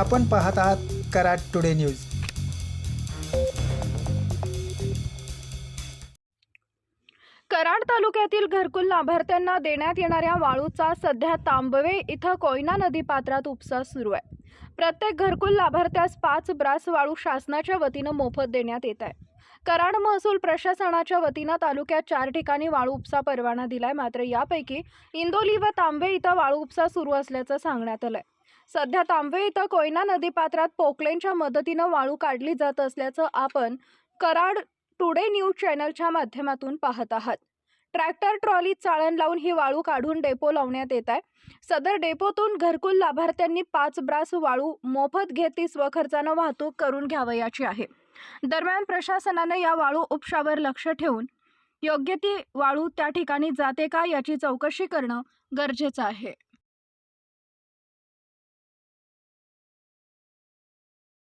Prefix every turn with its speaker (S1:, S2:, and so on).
S1: आपण पाहत आहात कराड टुडे न्यूज.
S2: कराड तालुक्यातील घरकुल लाभार्थ्यांना देण्यात येणाऱ्या वाळूचा सध्या तांबवे इथं कोयना नदी पात्रात उपसा सुरू आहे. प्रत्येक घरकुल लाभार्थ्यास पाच ब्रास वाळू शासनाच्या वतीनं मोफत देण्यात येत आहे. कराड महसूल प्रशासनाच्या वतीनं तालुक्यात चार ठिकाणी वाळू उपसा परवाना दिलाय. मात्र यापैकी इंदोली व तांबे इथं वाळू उपसा सुरू असल्याचं सांगण्यात आलंय. सध्या तांबे इथं कोयना नदीपात्रात पोकलेनच्या मदतीनं वाळू काढली जात असल्याचं आपण कराड टुडे न्यूज चॅनलच्या माध्यमातून पाहत आहात. ट्रॅक्टर ट्रॉलीत चाळण लावून ही वाळू काढून डेपो लावण्यात येत आहे. सदर डेपोतून घरकुल लाभार्थ्यांनी पाच ब्रास वाळू मोफत घेत ती स्वखर्चानं वाहतूक करून घ्यावयाची आहे. दरम्यान प्रशासनानं या वाळू उपशावर लक्ष ठेवून योग्य ती वाळू त्या ठिकाणी जाते का याची चौकशी करणं गरजेचं आहे.